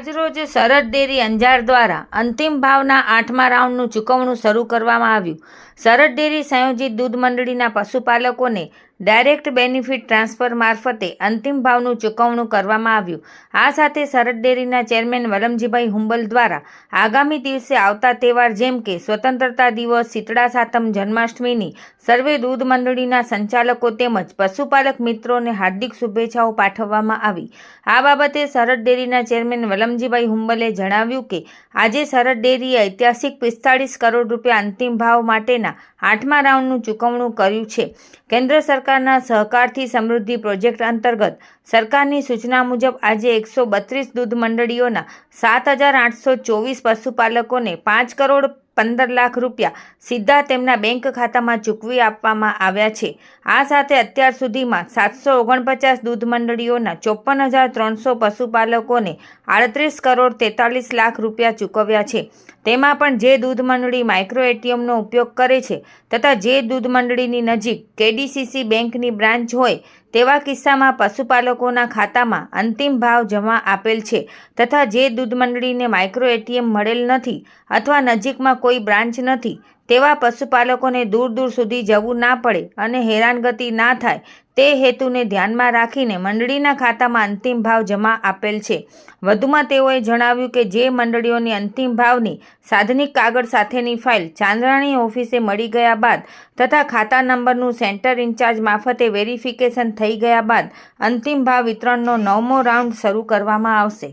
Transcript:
આજરોજ સરહદ ડેરી અંજાર દ્વારા અંતિમ ભાવના આઠમા રાઉન્ડનું ચૂકવણું શરૂ કરવામાં આવ્યું. સરહદ ડેરી સંયોજિત દૂધ મંડળીના પશુપાલકોને ડાયરેક્ટ બેનિફિટ ટ્રાન્સફર મારફતે અંતિમ ભાવનું ચૂકવણું કરવામાં આવ્યું. આ સાથે સરહદ ડેરીના ચેરમેન વલમજીભાઈ હુંબલ દ્વારા આગામી દિવસે આવતા તહેવાર જેમ કે સ્વતંત્રતા દિવસ, શીતળા સાતમ જન્માષ્ટમીની સર્વે દૂધ મંડળીના સંચાલકો તેમજ પશુપાલક મિત્રોને હાર્દિક શુભેચ્છાઓ પાઠવવામાં આવી. આ બાબતે સરહદ ડેરીના ચેરમેન વલમજીભાઈ હુંબલે જણાવ્યું કે, આજે સરહદ ડેરીએ ઐતિહાસિક પિસ્તાળીસ કરોડ રૂપિયા અંતિમ ભાવ માટેના આઠમા રાઉન્ડનું ચૂકવણું કર્યું છે. કેન્દ્ર સરકારના સહકારથી સમૃદ્ધિ પ્રોજેક્ટ અંતર્ગત સરકારની સૂચના મુજબ આજે એકસો બત્રીસ દૂધ મંડળીઓના સાત હજાર આઠસો ચોવીસ પશુપાલકોને પાંચ કરોડ પંદર લાખ રૂપિયા સીધા તેમના બેંક ખાતામાં ચૂકવી આપવામાં આવ્યા છે. આ સાથે અત્યાર સુધીમાં સાતસો ઓગણપચાસ દૂધ મંડળીઓના ચોપન હજાર ત્રણસો પશુપાલકોને આડત્રીસ કરોડ તેતાલીસ લાખ રૂપિયા ચૂકવ્યા છે. તેમાં પણ જે દૂધ મંડળી માઇક્રો એટીએમનો ઉપયોગ કરે છે તથા જે દૂધ મંડળીની નજીક કેડીસીસી બેંકની બ્રાન્ચ હોય તેવા કિસ્સામાં પશુપાલકોના ખાતામાં અંતિમ ભાવ જમા આપેલ છે તથા જે દૂધ મંડળીને માઇક્રો એટીએમ મળેલ નથી અથવા નજીકમાં કોઈ બ્રાન્ચ નથી, તેવા પશુપાલકોને દૂર દૂર સુધી જવું ના પડે અને હેરાનગતિ ના થાય તે હેતુને ધ્યાનમાં રાખીને મંડળીના ખાતામાં અંતિમ ભાવ જમા આપેલ છે. વધુમાં તેઓએ જણાવ્યું કે જે મંડળીઓની અંતિમ ભાવની સાધનિક કાગળ સાથેની ફાઇલ ચાંદ્રાણી ઓફિસે મળી ગયા બાદ તથા ખાતા નંબરનું સેન્ટર ઇન્ચાર્જ મારફતે વેરિફિકેશન થઈ ગયા બાદ અંતિમ ભાવ વિતરણનો નવમો રાઉન્ડ શરૂ કરવામાં આવશે.